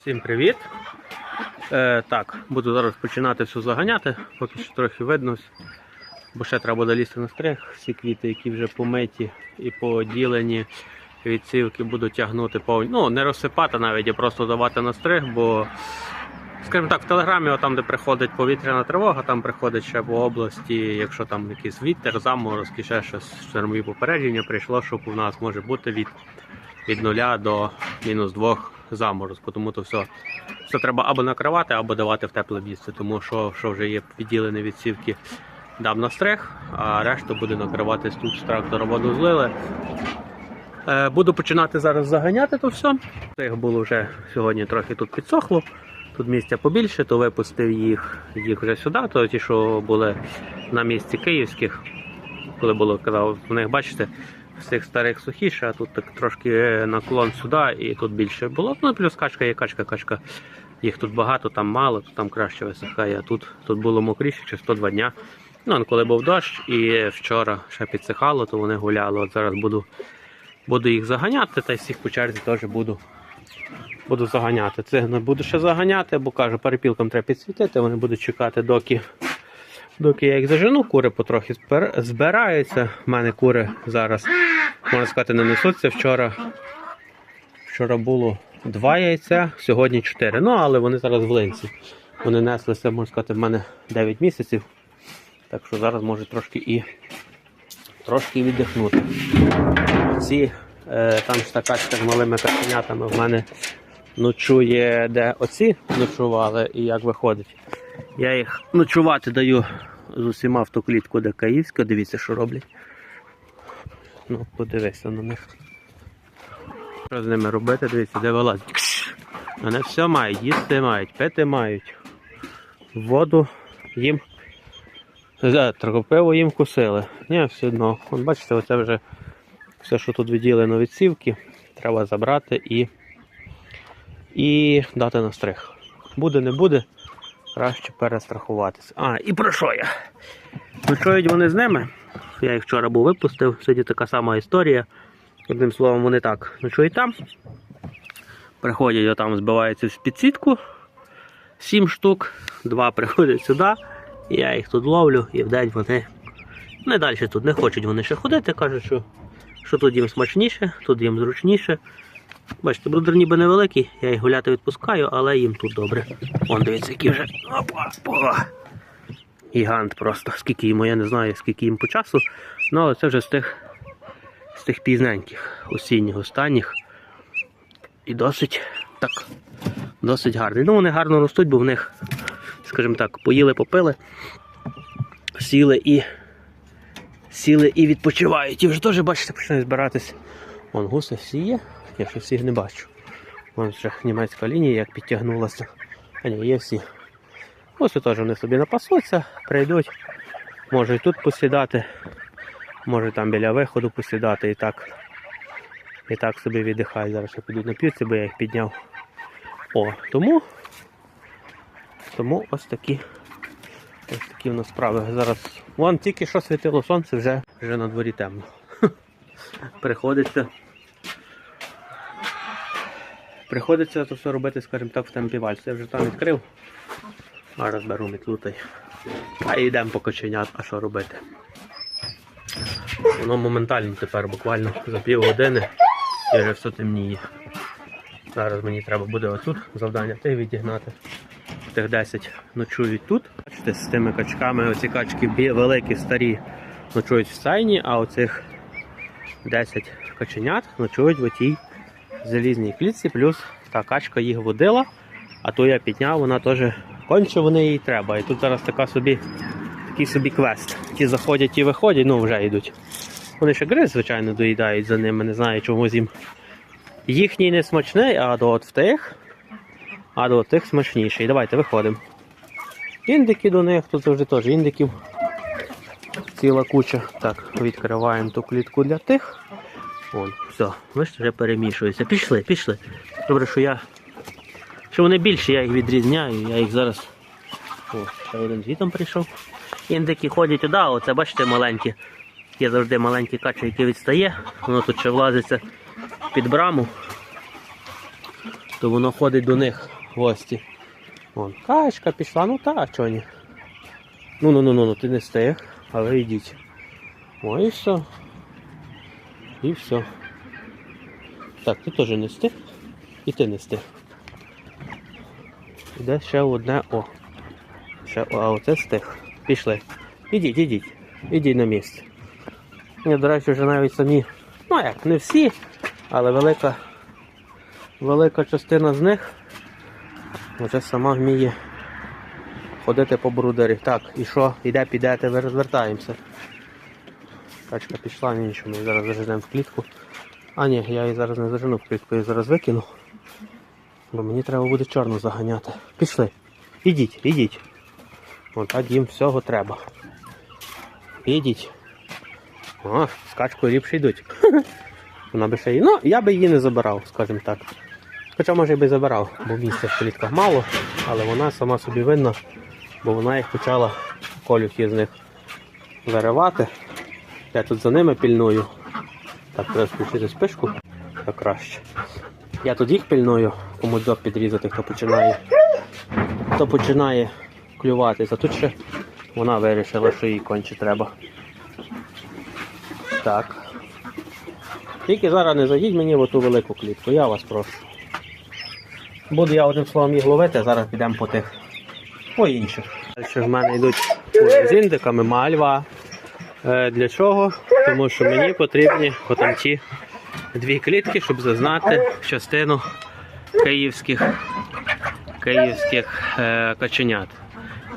Всім привіт! Е, так, буду зараз починати все заганяти, поки що трохи видно, бо ще треба буде лізти на стриг. Всі квіти, які вже помиті і поділені відсівки, буду тягнути повні. Ну, не розсипати навіть, а просто давати на стриг, бо, скажімо так, в телеграмі, там, де приходить повітряна тривога, там приходить ще по області, якщо там якийсь вітер, заморозки, ще щось штормові попередження прийшло, що у нас може бути від від 0 до мінус 2 заморозку. Тому то все, все треба або накривати, або давати в тепле місце. Тому що, що вже є відділені відсівки, дам на стрих, а решту буде накриватись тут з трактора воду злили. Е, буду починати зараз заганяти то все. Їх було вже сьогодні трохи тут підсохло. Тут місця побільше, то випустив їх, їх вже сюди, то ті, що були на місці київських, коли було казав, в них бачите, цих старих сухіше, а тут так трошки е, наклон сюди і тут більше було. Ну плюс качка є качка, качка. Їх тут багато, там мало, то там краще висихає. А тут, тут було мокріше, чи 102 дня. Ну, коли був дощ і вчора ще підсихало, то вони гуляли. От зараз буду, буду їх заганяти, та й всіх по черзі теж буду, буду заганяти. Це не буду ще заганяти, бо кажу, перепілкам треба підсвітити, вони будуть чекати, доки. Доки я їх зажену, кури потрохи збир- збираються. У мене кури зараз, можна сказати, не несуться. Вчора, вчора було два яйця, сьогодні чотири. Ну, але вони зараз в линці. Вони неслися, можна сказати, в мене 9 місяців. Так що зараз може трошки і трошки віддихнути. Ці е, там та з малими каченятами в мене ночує, де оці ночували і як виходить. Я їх ночувати даю з усіма в ту клітку, де київська. Дивіться, що роблять. Ну, подивися на них. Що з ними робити? Дивіться, де вилазять. Вони все мають, їсти мають, пити мають. Воду їм. За, Тропиво їм кусили. Ні, все одно. От бачите, оце вже все, що тут відділено від сівки, треба забрати і, і дати на стриг. Буде, не буде краще перестрахуватися. А, і про що я? Ночують вони з ними. Я їх вчора був випустив, сьогодні така сама історія. Одним словом, вони так ночують там. Приходять отам, збиваються в підсітку. Сім штук, два приходять сюди. Я їх тут ловлю і вдень вони не далі тут не хочуть вони ще ходити. Кажуть, що, що тут їм смачніше, тут їм зручніше. Бачите, брудер ніби невеликий, я їх гуляти відпускаю, але їм тут добре. Вон дивіться, які вже. Опа, опа. Гігант просто. Скільки йому, я не знаю, скільки їм по часу. Ну, але це вже з тих, з тих пізненьких, осінніх, останніх. І досить так, досить гарний. Ну, вони гарно ростуть, бо в них, скажімо так, поїли, попили, сіли і сіли і відпочивають. І вже теж, бачите, починають збиратись. Вон гуси всі є, я ще всіх не бачу. Вон вже німецька лінія як підтягнулася. А ні, є всі. Ось теж вони собі напасуться, прийдуть. Може і тут посідати, може там біля виходу посідати і так. І так собі віддихають. Зараз ще підуть нап'ються, бо я їх підняв. О, тому. Тому ось такі. Ось такі в нас справи. Зараз. Вон тільки що світило сонце, вже, вже на дворі темно. Приходиться. Приходиться то все робити, скажімо так, в темпі вальсу. Я вже там відкрив. Зараз беру мітлу А йдемо по коченят, а що робити. Воно моментально тепер буквально за пів години і вже все темніє. Зараз мені треба буде отут завдання тих відігнати. Тих 10 ночують тут. Бачите, з тими качками, оці качки великі, старі ночують в стайні, а оцих 10 каченят ночують в отій залізній клітці, плюс та качка їх водила, а то я підняв, вона теж конче вони їй треба. І тут зараз така собі, такий собі квест. Ті заходять, ті виходять, ну вже йдуть. Вони ще гриз, звичайно, доїдають за ними, не знаю, чомусь їм. Їхній не смачний, а до от в тих, а до тих смачніший. Давайте виходимо. Індики до них, тут завжди теж індиків. Ціла куча. Так, відкриваємо ту клітку для тих. Вон, все, бачите, вже перемішується. Пішли, пішли. Добре, що я. Що вони більші, я їх відрізняю, я їх зараз. О, ще один звітом прийшов. Індики ходять туди, оце бачите маленькі. Є завжди маленькі качі, які відстає. Воно тут ще влазиться під браму. то воно ходить до них в гості. Вон, качка пішла, ну та, чого ні. Ну ну ну ну, ну ти не встиг, але йдіть. О, і все. І все. Так, ти теж не встиг. І ти не встиг. Іде ще одне о. Ще, о, а оце стих. Пішли. Ідіть, ідіть. Ідіть на місце. Ні, до речі, вже навіть самі, ну як, не всі, але велика, велика частина з них вже сама вміє ходити по брудері. Так, і що, іде, підете, розвертаємося. Качка пішла, ні, нічого, ми її зараз заженемо в клітку. А ні, я її зараз не зажену в клітку, я її зараз викину. Бо мені треба буде чорну заганяти. Пішли. Ідіть, ідіть. Вон так їм всього треба. Ідіть. О, з качкою ліпше йдуть. Вона би ще її. Ну, я би її не забирав, скажімо так. Хоча може і би забирав, бо місця в клітках мало, але вона сама собі винна, бо вона їх почала колюхи з них заривати. Я тут за ними пільную. Так, треба включити спишку, так краще. Я тут їх пільную, кому дзьоб підрізати, хто починає. Хто починає клюватися. Тут ще вона вирішила, що їй конче треба. Так. Тільки зараз не зайдіть мені в ту велику клітку, я вас прошу. Буду я одним словом їх ловити, а зараз підемо по тих по інших. Далі в мене йдуть з індиками, мальва. Е, для чого? Тому що мені потрібні отам ті дві клітки, щоб зазнати частину київських, київських е, каченят.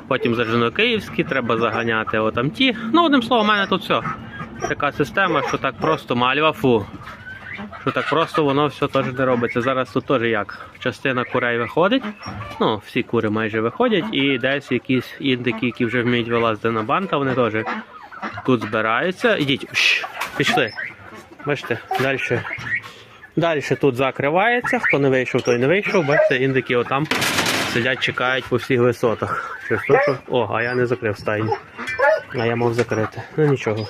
Потім зажено київські, треба заганяти отам ті. Ну, одним словом, у мене тут все. Така система, що так просто мальва фу. Що так просто воно все теж не робиться. Зараз тут теж як. Частина курей виходить. Ну, всі кури майже виходять, і десь якісь індики, які вже вміють вилазити на банта, вони теж тут збираються. Ідіть, пішли. Бачите, далі. Далі тут закривається. Хто не вийшов, той не вийшов. Бачите, індики отам сидять, чекають по всіх висотах. Що... О, а я не закрив стайню. А я мав закрити. Ну нічого.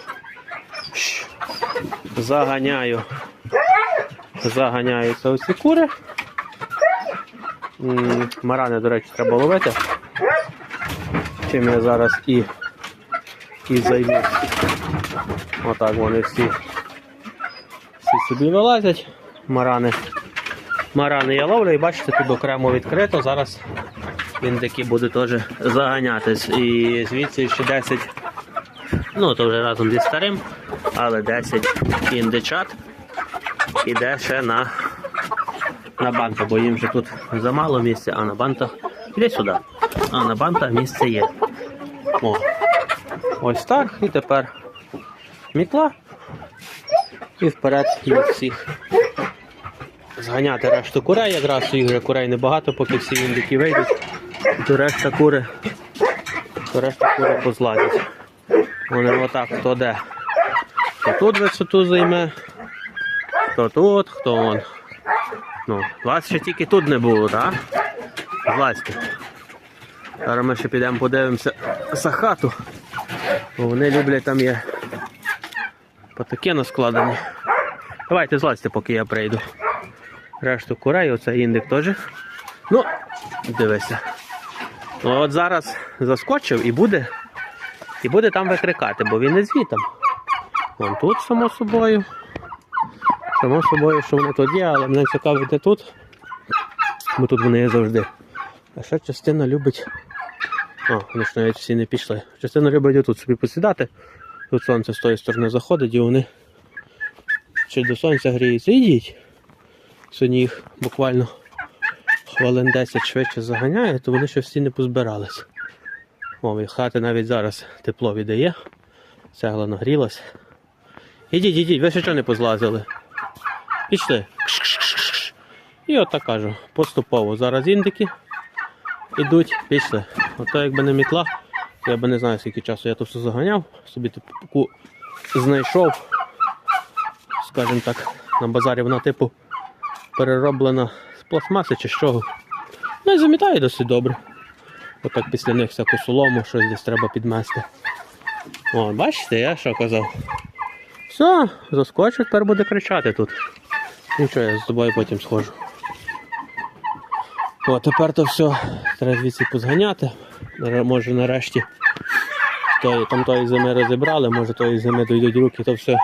Заганяю. Заганяються оці кури. Марани, до речі, треба ловити. Чим я зараз і, і займусь. Отак вони всі собі вилазять. Марани. Марани я ловлю і бачите, тут окремо відкрито. Зараз індики будуть теж заганятись. І звідси ще 10, ну то вже разом зі старим, але 10 індичат іде ще на, на банта, бо їм вже тут замало місця, а на банта іде сюди. А на банта місце є. О. Ось так. І тепер мітла. І вперед їх всіх зганяти решту курей, якраз їх вже курей небагато, поки всі індики вийдуть, то решта кури, то решта кури позладять. Вони отак хто де. Хто тут висоту займе, хто тут, хто он. Ну, вас ще тільки тут не було, так? Злазьте. Зараз ми ще підемо подивимося за хату. Бо вони люблять там є потаки наскладені. Давайте злазьте, поки я прийду. Решту курей, оце індик теж. Ну, дивися. От зараз заскочив і буде, і буде там викрикати, бо він не звітом. Вон тут, само собою. Само собою, що вони тут є, але мене цікавить не тут. Бо тут вони є завжди. А ще частина любить. О, вони ж навіть всі не пішли. Частина любить отут собі посідати. Тут сонце з тої сторони заходить і вони чи до сонця гріються. Ідіть. Сьогодні їх буквально хвилин 10 швидше заганяє, то вони ще всі не позбирались. О, хати навіть зараз тепло віддає. Цегла нагрілась. Ідіть, ідіть, ви ще чого не позлазили? Пішли. І от так кажу, поступово. Зараз індики ідуть, пішли. Ото якби не мітла, я би не знаю, скільки часу я тут все заганяв, собі таку знайшов, скажімо так, на базарі вона типу перероблена з пластмаси чи з чого. Ну і замітає досить добре. Отак після них всяку солому, щось десь треба підмести. О, бачите, я що казав. Все, заскочу, тепер буде кричати тут. Нічого, я з тобою потім схожу. О, тепер то все треба звідси позганяти. Може нарешті той, там тої зими розібрали, може тої зими дойдуть руки, то все,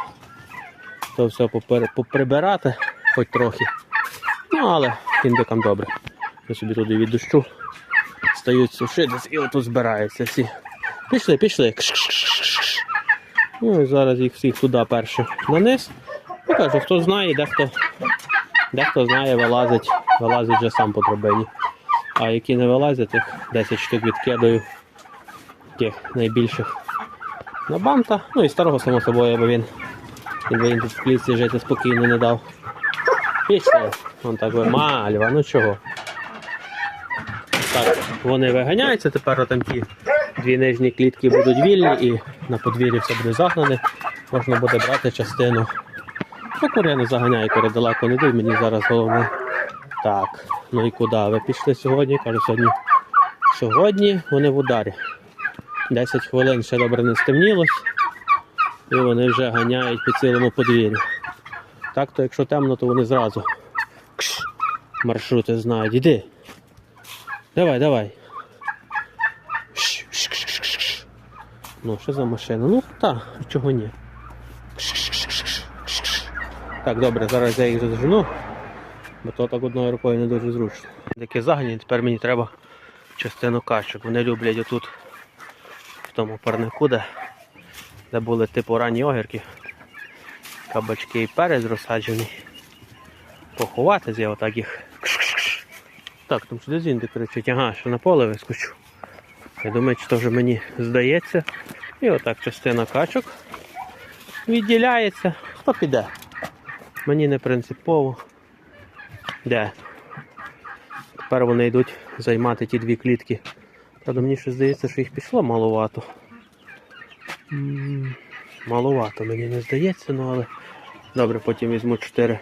то все поприбирати хоч трохи. Ну, але індикам добре. Я собі туди від дощу стають сушитись і отут збираються всі. Пішли, пішли. Ну і зараз їх всіх туди перше на низ. Ну кажу, хто знає, дехто, дехто знає, вилазить, вилазить вже сам по драбині. А які не вилазять, тих 10 штук відкидаю тих найбільших на банта. Ну і старого само собою, бо він, він, він тут в клітці жити спокійно не дав. Пішли. Вон так ви мальва, ну чого. Так, вони виганяються, тепер там ті дві нижні клітки будуть вільні і на подвір'ї все буде загнане. Можна буде брати частину. Ну, кури я не заганяю, кури далеко не йдуть, мені зараз головне. Так, ну і куди? Ви пішли сьогодні? Кажу, сьогодні. Сьогодні вони в ударі. 10 хвилин ще добре не стемнілось. І вони вже ганяють по цілому подвір'ю. Так то якщо темно, то вони зразу. Кш, маршрути знають. Іди. Давай, давай. Ш, ш, ш, ш, ш, ш. Ну, що за машина? Ну, так, чого ні. Ш, ш, ш, ш, ш, ш, ш. Так, добре, зараз я їх зажену, бо то так одною рукою не дуже зручно. Такі загальні, тепер мені треба частину качок. Вони люблять отут, в тому парнику, де, де були типу ранні огірки, кабачки і перець розсаджений. Поховати я отак їх. Так, там сюди зінди кричить, ага, що на поле вискочу. Я думаю, то вже мені здається. І отак частина качок відділяється. Хто піде? Мені не принципово. Де? Тепер вони йдуть займати ті дві клітки. Правда, мені ще здається, що їх пішло маловато. Маловато мені не здається, ну але добре, потім візьму чотири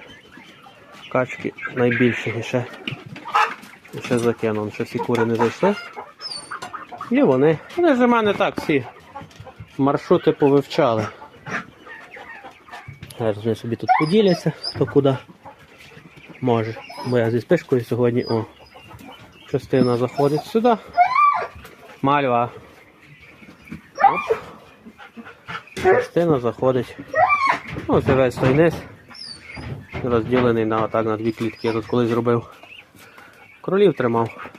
качки найбільші і ще, і ще закину. Ще всі кури не зайшли. І вони. Вони ж у мене так всі маршрути повивчали. Зараз вони собі тут поділяться, хто куди може. Бо я зі спишкою сьогодні о, частина заходить сюди. Мальва. Частина заходить. Ну, це весь той низ. Розділений на отак на дві клітки. Я тут колись зробив. Кролів тримав.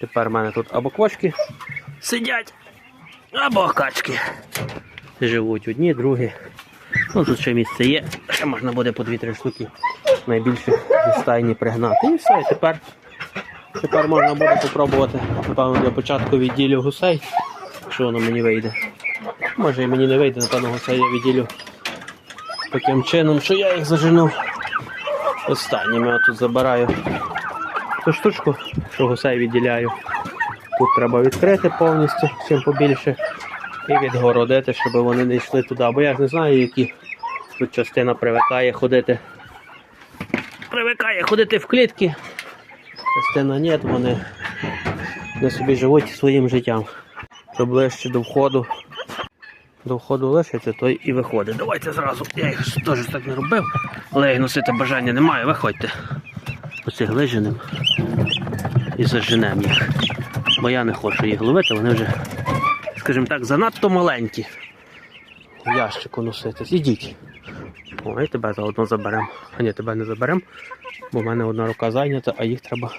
Тепер в мене тут або квочки сидять, або качки. Живуть одні, другі. Ну тут ще місце є, ще можна буде по 2-3 штуки найбільше зі стайні пригнати. І все, і тепер, тепер можна буде спробувати, напевно, для початку відділю гусей, якщо воно мені вийде. Може і мені не вийде, напевно, гусей я відділю таким чином, що я їх зажену останніми. Я тут забираю ту штучку, що гусей відділяю. Тут треба відкрити повністю, чим побільше, і відгородити, щоб вони не йшли туди. Бо я ж не знаю, які тут частина привикає ходити. Привикає ходити в клітки. Частина ні, вони не собі живуть своїм життям. Що ближче до входу. До входу лишиться, той і виходить. Давайте зразу. Я їх теж так не робив, але і носити бажання немає, виходьте. Оцих лиженим і заженемо їх. Бо я не хочу їх ловити, вони вже, скажімо так, занадто маленькі. В ящику носитись. Ідіть. О, і тебе заодно заберемо. А ні, тебе не заберемо, бо в мене одна рука зайнята, а їх треба.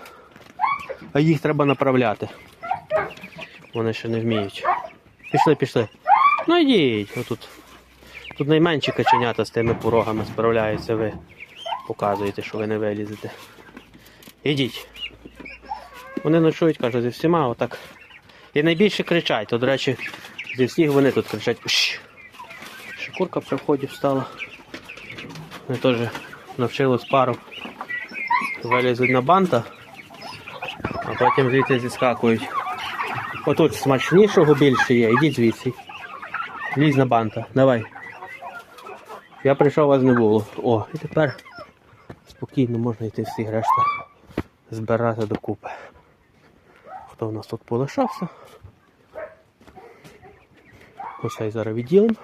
А їх треба направляти. Вони ще не вміють. Пішли, пішли. Ну йдіть. Отут. Тут найменші каченята з тими порогами справляються, ви показуєте, що ви не вилізете. Ідіть. Вони ночують, каже, зі всіма отак. І найбільше кричать, то, до речі, зі всіх вони тут кричать. Ще курка при вході встала. Вони теж навчились пару. Вилізуть на банта, а потім звідси зіскакують. Отут смачнішого більше є, ідіть звідси. Лізь на банта, давай. Я прийшов, вас не було. О, і тепер спокійно можна йти всі решта збирати докупи. Хто в нас тут полишався? Я зараз відділимо.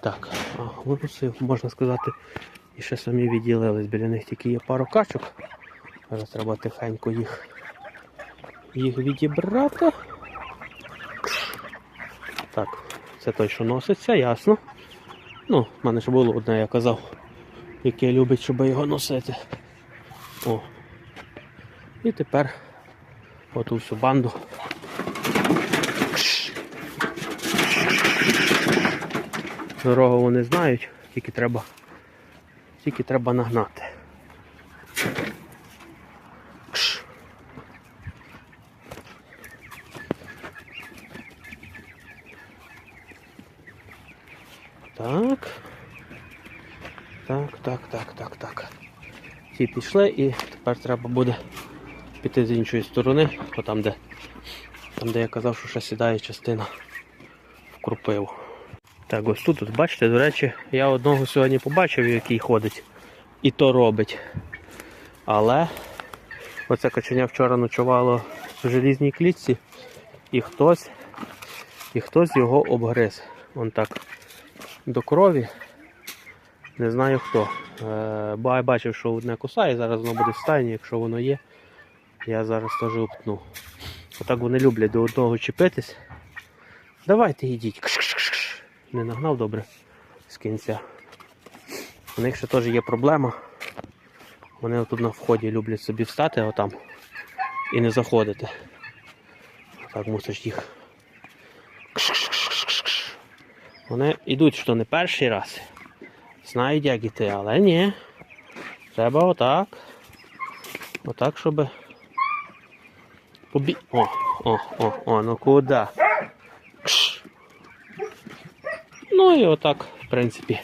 Так, а виносив, можна сказати, і ще самі відділились. Біля них тільки є пару качок. Зараз треба тихенько їх, їх відібрати. Так, це той, що носиться, ясно. Ну, в мене ж було одне, я казав, яке любить, щоб його носити. О. І тепер оту всю банду. Дорогу вони знають, тільки треба, тільки треба нагнати. Кш. Так. Так, так, так, так, так. Ті пішли і тепер треба буде піти з іншої сторони, бо там, де, там, де я казав, що ще сідає частина в крупиву. Так, ось тут, от, бачите, до речі, я одного сьогодні побачив, який ходить, і то робить. Але оце каченя вчора ночувало в желізній клітці, і хтось, і хтось його обгриз. Он так до крові. Не знаю хто. Е, бачив, що одне кусає, зараз воно буде в стайні, якщо воно є, я зараз теж упну. Отак вони люблять до одного чіпитись. Давайте йдіть. Кш-кш-кш. Не нагнав добре з кінця. У них ще теж є проблема. Вони отут на вході люблять собі встати отам і не заходити. Так мусиш їх. Вони йдуть, що не перший раз. Знають, як іти, але ні. Треба отак. Отак, щоб. Побі... О, о, о, о, ну куди? Кш. Ну і отак, в принципі.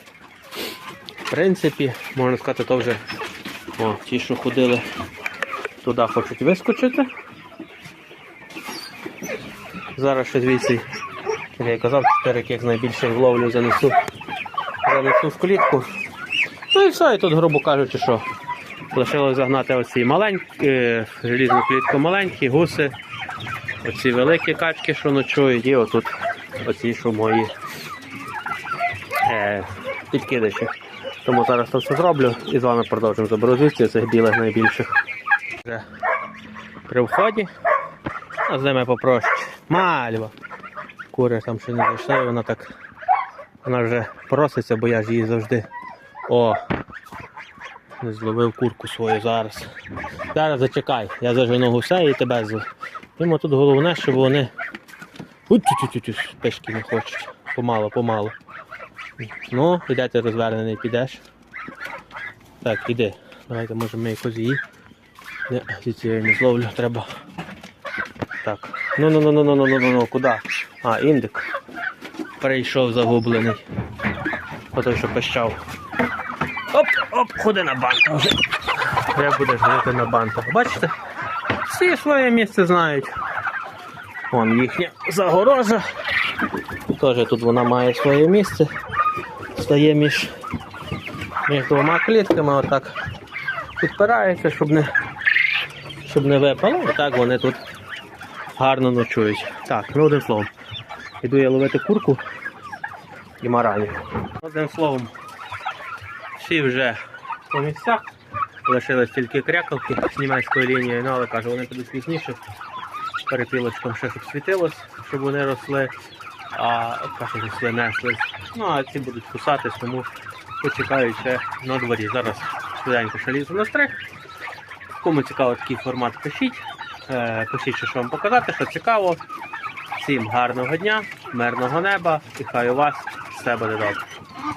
В принципі, можна сказати, то вже о, ті, що ходили туди, хочуть вискочити. Зараз ще звідси, як я казав, 4 як найбільше вловлю занесу, занесу в клітку. Ну і все, і тут, грубо кажучи, що лишилось загнати оці маленькі, желізну клітку маленькі, гуси, оці великі качки, що ночують, і отут оці, що мої е, підкидачі. Тому зараз це все зроблю і з вами продовжимо заберу цих білих найбільших. При вході, а з ними попроще. Мальва. Кури там ще не зайшли, вона так. Вона вже проситься, бо я ж її завжди. О! Не зловив курку свою зараз. Зараз зачекай, я зажену гуся і тебе з. Йому тут головне, щоб вони. Пешки не хочуть. Помало, помало. Ну, іде ти розвернений, підеш. Так, іди. Давайте може ми якось її. Не, я не зловлю, треба. Так. Ну-ну-ну-ну-ну-ну-ну-ну, куди? А, індик. Перейшов загублений. Отой, що пищав. Оп-оп, ходи на банку вже. Як будеш жити на банку. Бачите? Всі своє місце знають. Вон їхня загорожа. Теж тут вона має своє місце. Стає між між двома клітками, отак підпирається, щоб не щоб не випало. Отак вони тут гарно ночують. Так, ну одним словом. Іду я ловити курку і марані. Одним словом, всі вже по місцях. Лишились тільки крякалки з німецькою лінією, ну але кажу, вони підуть пізніше. Перепілочком ще щоб світилось, щоб вони росли, а каже, росли неслись. Ну а ці будуть кусатись, тому почекають ще на дворі. Зараз швиденько ще лізу на стрих. Кому цікаво такий формат, пишіть. Е, пишіть, що вам показати, що цікаво. Всім гарного дня, мирного неба і хай у вас все буде добре.